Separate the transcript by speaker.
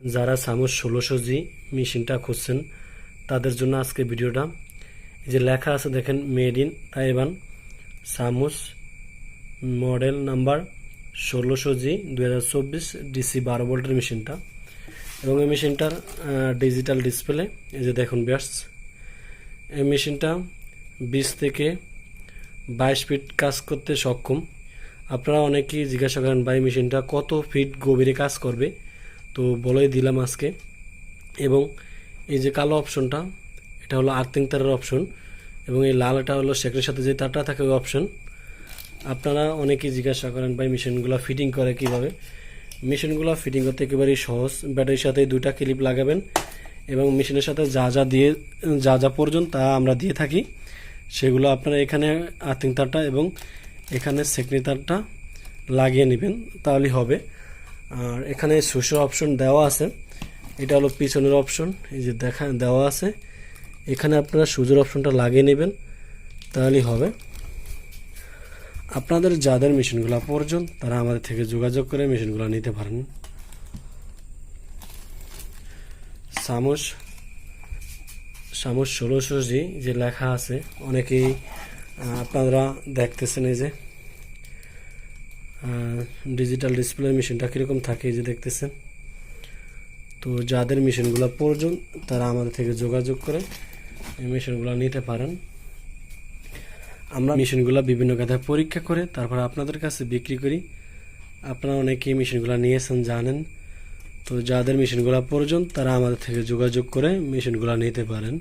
Speaker 1: যারা সামুস ষোলোশো জি মেশিনটা খুঁজছেন, তাদের জন্য আজকে ভিডিওটা। যে লেখা আছে দেখেন মেড ইন তাইবান সামুস মডেল নাম্বার ষোলোশো জি দু হাজার চব্বিশ ডিসি বারো ভোল্টের মেশিনটা। এবং এই মেশিনটার ডিজিটাল ডিসপ্লে এই যে দেখুন ব্যাস এই মেশিনটা বিশ থেকে বাইশ ফিট কাজ করতে সক্ষম। আপনারা অনেকেই জিজ্ঞাসা করেন, ভাই, মেশিনটা কত ফিট গভীরে কাজ করবে? তো বলেই দিলাম আজকে। এবং এই যে কালো অপশনটা, এটা হলো আর্থিং তারের অপশন এবং এই লালটা হলো সেকের সাথে যে তারটা থাকে ওই অপশন আপনারা অনেকেই জিজ্ঞাসা করেন, ভাই, মেশিনগুলো ফিটিং করে কীভাবে? মেশিনগুলো ফিটিং করতে একেবারেই সহজ। ব্যাটারির সাথে দুইটা ক্লিপ লাগাবেন এবং মেশিনের সাথে যা যা দিয়ে, যা যা প্রয়োজন তা আমরা দিয়ে থাকি। সেগুলো আপনারা এখানে আর্থিং তারটা এবং এখানে সেকনি তারটা লাগিয়ে নেবেন, তাহলেই হবে। আর এখানে সুসের অপশন দেওয়া আছে। এটা হলো পিছনের অপশন এই যে দেখা, দেওয়া আছে। এখানে আপনারা সুজের অপশনটা লাগিয়ে নেবেন, তাহলেই হবে। আপনাদের যাদের মেশিনগুলো প্রয়োজন, তারা আমাদের থেকে যোগাযোগ করে মেশিনগুলো নিতে পারেন। সামস সামস ষোলোশো জি যে লেখা আছে, অনেকেই আপনারা দেখতেছেন এই যে। ডিজিটাল ডিসপ্লে মেশিনটা কীরকম থাকে যে দেখতেছেন? তো যাদের মেশিনগুলো প্রয়োজন, তারা আমাদের থেকে যোগাযোগ করে এই মেশিনগুলো নিতে পারেন। আমরা মেশিনগুলো বিভিন্ন গাধায় পরীক্ষা করে তারপর আপনাদের কাছে বিক্রি করি। আপনারা অনেকেই মেশিনগুলো নিয়েছেন, জানেন। তো যাদের মেশিনগুলো প্রয়োজন, তারা আমাদের থেকে যোগাযোগ করে মেশিনগুলো নিতে পারেন।